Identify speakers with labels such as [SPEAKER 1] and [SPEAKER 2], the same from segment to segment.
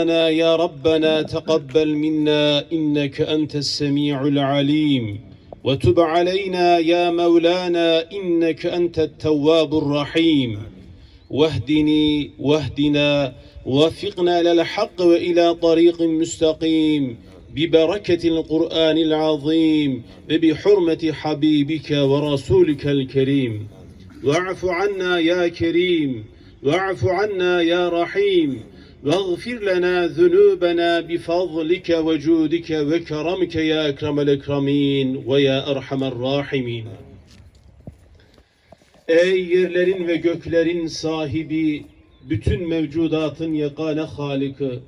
[SPEAKER 1] ربنا يا ربنا تقبل منا إنك أنت السميع العليم. وتب علينا يا مولانا إنك أنت التواب الرحيم. واهدني واهدنا ووفقنا إلى الحق وإلى طريق مستقيم. ببركة القرآن العظيم وبحرمة حبيبك ورسولك الكريم. واعف عنا يا كريم واعف عنا يا رحيم. واغفر لنا ذنوبنا بفضلك وجودك وكرمك يا أكرم الأكرمين ويا أرحم الراحمين Ey yerlerin ve göklerin sahibi, bütün mevcudatın yegane halikı,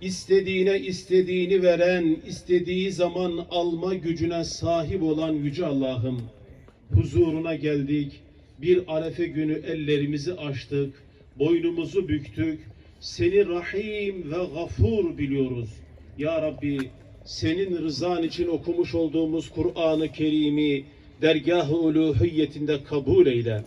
[SPEAKER 1] istediğine istediğini veren, istediği zaman alma gücüne sahip olan Yüce Allah'ım, huzuruna geldik, bir arefe günü ellerimizi açtık, boynumuzu büktük, seni Rahim ve Gafur biliyoruz. Ya Rabbi, senin rızan için okumuş olduğumuz Kur'an-ı Kerim'i dergah-ı uluhiyetinde kabul eyle.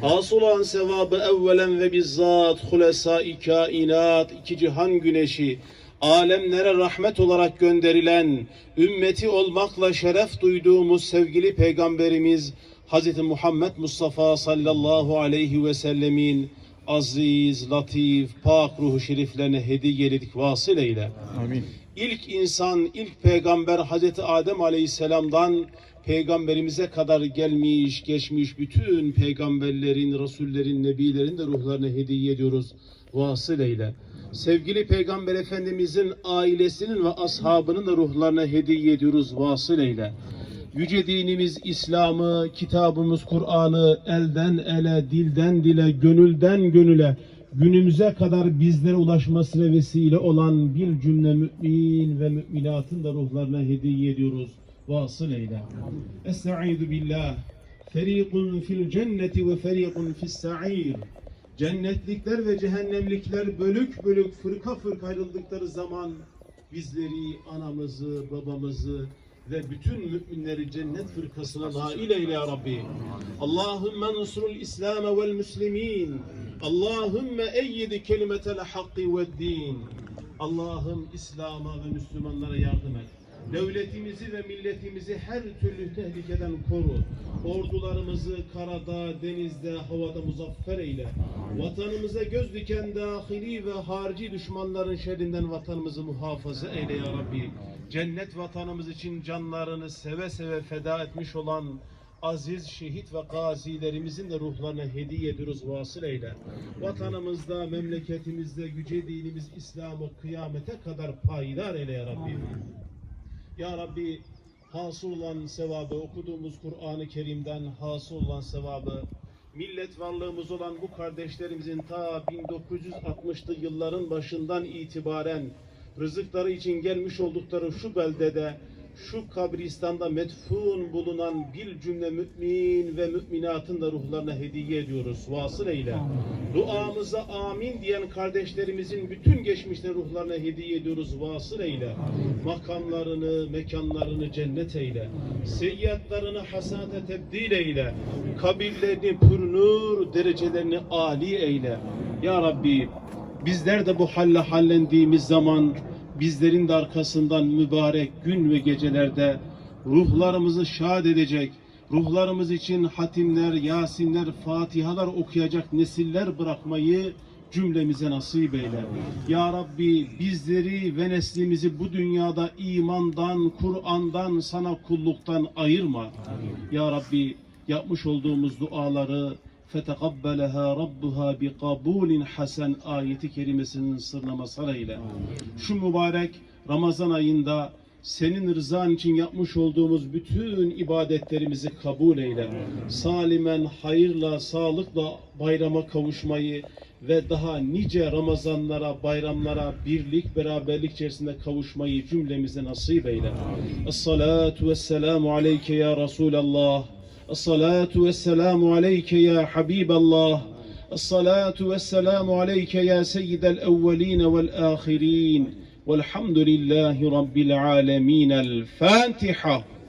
[SPEAKER 1] Hasıl olan sevabı evvelen ve bizzat hulesai kainat, iki cihan güneşi, alemlere rahmet olarak gönderilen, ümmeti olmakla şeref duyduğumuz sevgili Peygamberimiz Hz. Muhammed Mustafa sallallahu aleyhi ve sellemin aziz, latif, pak ruhu şeriflerine hediyeledik vasıl eyle.
[SPEAKER 2] Amin.
[SPEAKER 1] İlk insan, ilk peygamber Hazreti Adem Aleyhisselam'dan peygamberimize kadar gelmiş, geçmiş bütün peygamberlerin, rasullerin, nebilerin de ruhlarına hediye ediyoruz. Vasıl eyle. Sevgili Peygamber Efendimizin ailesinin ve ashabının da ruhlarına hediye ediyoruz. Vasıl eyle. Yüce dinimiz İslam'ı, kitabımız Kur'an'ı elden ele, dilden dile, gönülden gönüle günümüze kadar bizlere ulaşmasına vesile olan bir cümle mümin ve müminatın da ruhlarına hediye ediyoruz. Vasıl eyle. Estaizu billah. Ferikun fil cenneti ve ferikun fis sa'ir. Cennetlikler ve cehennemlikler bölük bölük fırka fırka ayrıldıkları zaman bizleri, anamızı, babamızı ve bütün müminleri cennet fırkasına nail eyle ya Rabbi. Allahümme nusrul İslam vel müslimin. Allahümme eyyidi kelimetel hakkı ve din. Allah'ım İslam'a ve Müslümanlara yardım et. Devletimizi ve milletimizi her türlü tehlikeden koru. Ordularımızı karada, denizde, havada muzaffer eyle. Vatanımıza göz diken dahili ve harici düşmanların şerrinden vatanımızı muhafaza eyle ya Rabbi. Cennet vatanımız için canlarını seve seve feda etmiş olan aziz şehit ve gazilerimizin de ruhlarına hediye ediyoruz vasıl eyle. Vatanımızda, memleketimizde yüce dinimiz İslam'ı kıyamete kadar payidar eyle ya Rabbi. Ya Rabbi hasıl olan sevabı okuduğumuz Kur'an-ı Kerim'den hasıl olan sevabı millet varlığımız olan bu kardeşlerimizin ta 1960'lı yılların başından itibaren rızıkları için gelmiş oldukları şu beldede şu kabristanda metfun bulunan bir cümle mümin ve müminatın da ruhlarına hediye ediyoruz. Vasıl eyle. Duamıza amin diyen kardeşlerimizin bütün geçmişten ruhlarına hediye ediyoruz. Vasıl eyle. Makamlarını, mekanlarını cennet eyle. Seyyatlarını hasanete tebdil eyle. Kabirlerini pürnur, derecelerini âli eyle. Ya Rabbi bizler de bu halle hallendiğimiz zaman bizlerin de arkasından mübarek gün ve gecelerde ruhlarımızı şad edecek, ruhlarımız için hatimler, yasinler, fatihalar okuyacak nesiller bırakmayı cümlemize nasip eyle. Ya Rabbi bizleri ve neslimizi bu dünyada imandan, Kur'an'dan, sana kulluktan ayırma. Ya Rabbi yapmış olduğumuz duaları فَتَقَبَّلَهَا رَبُّهَا بِقَبُولٍ hasen ayeti kerimesinin sırrına mazhar eyle. Şu mübarek Ramazan ayında senin rızan için yapmış olduğumuz bütün ibadetlerimizi kabul eyle. Salimen, hayırla, sağlıkla bayrama kavuşmayı ve daha nice Ramazanlara, bayramlara birlik, beraberlik içerisinde kavuşmayı cümlemize nasip eyle. Es-salatu vesselamu aleyke ya Resulallah. الصلاة والسلام عليك يا حبيب الله. الصلاة والسلام عليك يا سيد الأولين والآخرين. والحمد لله رب العالمين. الفاتحة.